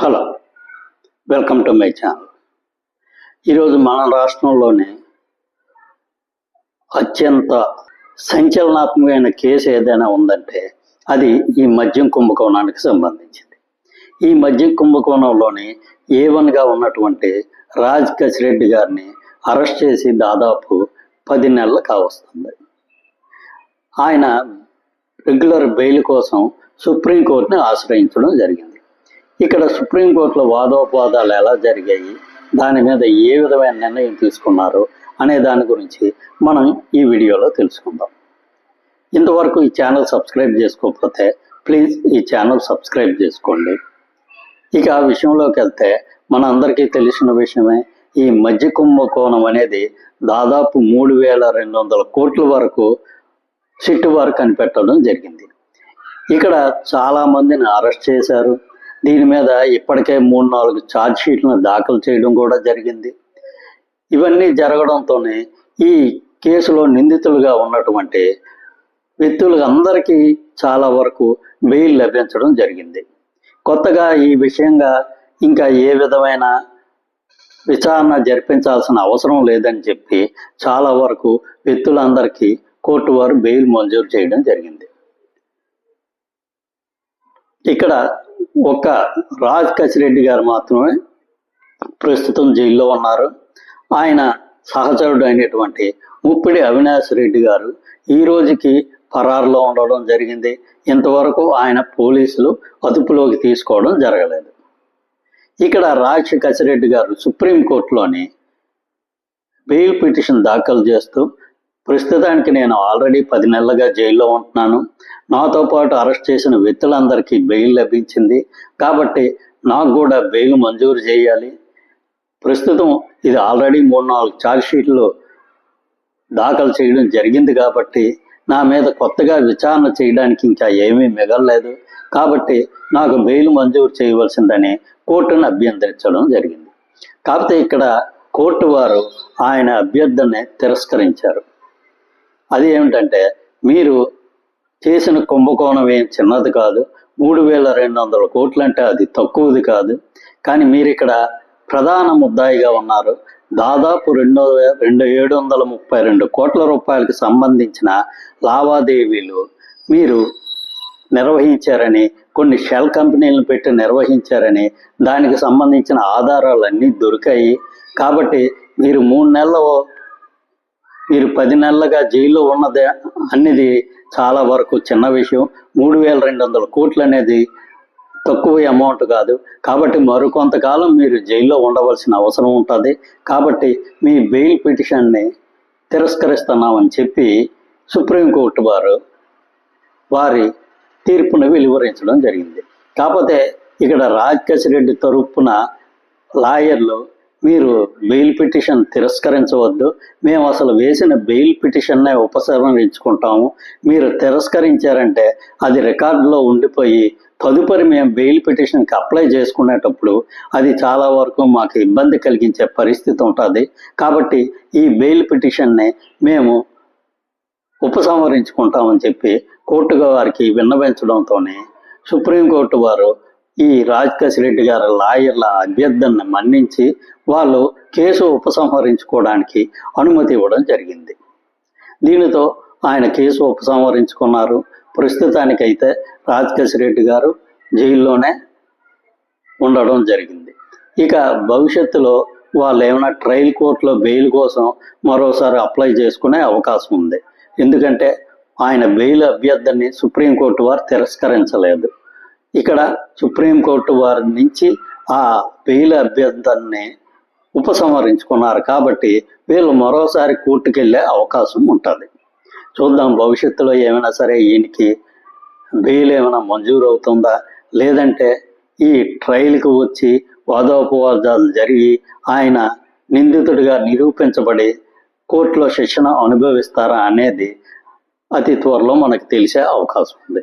Hello welcome to my channel. ఈరోజు మన రాష్ట్రంలోనే అత్యంత సంచలనాత్మకమైన కేసు ఏదైనా ఉందంటే అది ఈ మద్యం కుంభకోణానికి సంబంధించింది. ఈ మద్యం కుంభకోణంలోని ఏ వన్గా ఉన్నటువంటి రాజ్ కసిరెడ్డి గారిని అరెస్ట్ చేసి దాదాపు పది నెలలు కావస్తుంది. ఆయన రెగ్యులర్ బెయిల్ కోసం సుప్రీంకోర్టుని ఆశ్రయించడం జరిగింది. ఇక్కడ సుప్రీంకోర్టులో వాదోపవాదాలు ఎలా జరిగాయి? దాని మీద ఏ విధమైన నిర్ణయం తీసుకున్నారు అనే దాని గురించి మనం ఈ వీడియోలో తెలుసుకుందాం. ఇంతవరకు ఈ ఛానల్ సబ్స్క్రైబ్ చేసుకోకపోతే ప్లీజ్ ఈ ఛానల్ సబ్స్క్రైబ్ చేసుకోండి. ఇక ఆ విషయంలోకి వెళ్తే మన అందరికీ తెలిసిన విషయమే ఈ మధ్య కుంభకోణం అనేది దాదాపు మూడు వేల రెండు వందల కోట్ల వరకు సిట్టు వారు కనిపెట్టడం జరిగింది. ఇక్కడ చాలామందిని అరెస్ట్ చేశారు. దీని మీద ఇప్పటికే మూడు నాలుగు ఛార్జ్ షీట్లను దాఖలు చేయడం కూడా జరిగింది. ఇవన్నీ జరగడంతోనే ఈ కేసులో నిందితులుగా ఉన్నటువంటి వ్యక్తులు అందరికీ చాలా వరకు బెయిల్ లభించడం జరిగింది. కొత్తగా ఈ విషయంగా ఇంకా ఏ విధమైన విచారణ జరిపించాల్సిన అవసరం లేదని చెప్పి చాలా వరకు వ్యక్తులందరికీ కోర్టు వారు బెయిల్ మంజూరు చేయడం జరిగింది. ఇక్కడ ఒక రాజ్ కసిరెడ్డి గారు మాత్రమే ప్రస్తుతం జైల్లో ఉన్నారు. ఆయన సహచరుడు అయినటువంటి ముప్పిడి అవినాష్ రెడ్డి గారు ఈ రోజుకి ఫరారులో ఉండడం జరిగింది. ఇంతవరకు ఆయన పోలీసులు అదుపులోకి తీసుకోవడం జరగలేదు. ఇక్కడ రాజ్ కసిరెడ్డి గారు సుప్రీంకోర్టులోని బెయిల్ పిటిషన్ దాఖలు చేస్తూ ప్రస్తుతానికి నేను ఆల్రెడీ పది నెలలుగా జైల్లో ఉంటున్నాను. నాతో పాటు అరెస్ట్ చేసిన వ్యక్తులందరికీ బెయిల్ లభించింది. కాబట్టి నాకు కూడా బెయిల్ మంజూరు చేయాలి. ప్రస్తుతం ఇది ఆల్రెడీ మూడు నాలుగు ఛార్జ్ షీట్లు దాఖలు చేయడం జరిగింది కాబట్టి నా మీద కొత్తగా విచారణ చేయడానికి ఇంకా ఏమీ మిగలలేదు. కాబట్టి నాకు బెయిల్ మంజూరు చేయవలసిందని కోర్టును అభ్యంతరించడం జరిగింది. కాకపోతే ఇక్కడ కోర్టు వారు ఆయన అభ్యర్థనని తిరస్కరించారు. అది ఏమిటంటే మీరు చేసిన కుంభకోణం ఏం చిన్నది కాదు. మూడు వేల రెండు వందల కోట్లు అంటే అది తక్కువది కాదు. కానీ మీరు ఇక్కడ ప్రధాన ముద్దాయిగా ఉన్నారు. దాదాపు రెండు రెండు ఏడు వందల ముప్పై రెండు కోట్ల రూపాయలకు సంబంధించిన లావాదేవీలు మీరు నిర్వహించారని కొన్ని షెల్ కంపెనీలను పెట్టి నిర్వహించారని దానికి సంబంధించిన ఆధారాలన్నీ దొరికాయి. కాబట్టి మీరు మూడు నెలలు మీరు పది నెలలుగా జైల్లో ఉన్నది అనేది చాలా వరకు చిన్న విషయం. మూడు వేల రెండు వందల కోట్లు అనేది తక్కువ అమౌంట్ కాదు. కాబట్టి మరికొంతకాలం మీరు జైల్లో ఉండవలసిన అవసరం ఉంటుంది. కాబట్టి మీ బెయిల్ పిటిషన్ని తిరస్కరిస్తున్నామని చెప్పి సుప్రీంకోర్టు వారు వారి తీర్పును వెలువరించడం జరిగింది. కాకపోతే ఇక్కడ రాజకేశ్ రెడ్డి తరపున లాయర్లు మీరు బెయిల్ పిటిషన్ తిరస్కరించవద్దు. మేము అసలు వేసిన బెయిల్ పిటిషన్నే ఉపసంహరించుకుంటాము మీరు తిరస్కరించారంటే అది రికార్డులో ఉండిపోయి తదుపరి మేము బెయిల్ పిటిషన్కి అప్లై చేసుకునేటప్పుడు అది చాలా వరకు మాకు ఇబ్బంది కలిగించే పరిస్థితి ఉంటుంది. కాబట్టి ఈ బెయిల్ పిటిషన్ని మేము ఉపసంహరించుకుంటామని చెప్పి కోర్టుగా వారికి విన్నవించడంతోనే సుప్రీంకోర్టు వారు ఈ రాజ్ రెడ్డి గారి లాయర్ల అభ్యర్థనను మన్నించి వాళ్ళు కేసు ఉపసంహరించుకోవడానికి అనుమతి ఇవ్వడం జరిగింది. దీనితో ఆయన కేసు ఉపసంహరించుకున్నారు. ప్రస్తుతానికైతే రాజ్ రెడ్డి గారు జైల్లోనే ఉండడం జరిగింది. ఇక భవిష్యత్తులో వాళ్ళు ఏమైనా ట్రయల్ కోర్టులో బెయిల్ కోసం మరోసారి అప్లై చేసుకునే అవకాశం ఉంది. ఎందుకంటే ఆయన బెయిల్ అభ్యర్థిని సుప్రీంకోర్టు వారు తిరస్కరించలేదు. ఇక్కడ సుప్రీంకోర్టు వారి నుంచి ఆ బెయిల్ అభ్యర్థాన్ని ఉపసంహరించుకున్నారు కాబట్టి వీళ్ళు మరోసారి కోర్టుకు వెళ్ళే అవకాశం ఉంటుంది. చూద్దాం భవిష్యత్తులో ఏమైనా సరే ఈయనకి బెయిల్ ఏమైనా మంజూరు అవుతుందా? లేదంటే ఈ ట్రయల్కి వచ్చి వాదోపవాదాలు జరిగి ఆయన నిందితుడిగా నిరూపించబడి కోర్టులో శిక్షణ అనుభవిస్తారా అనేది అతి త్వరలో మనకు తెలిసే అవకాశం ఉంది.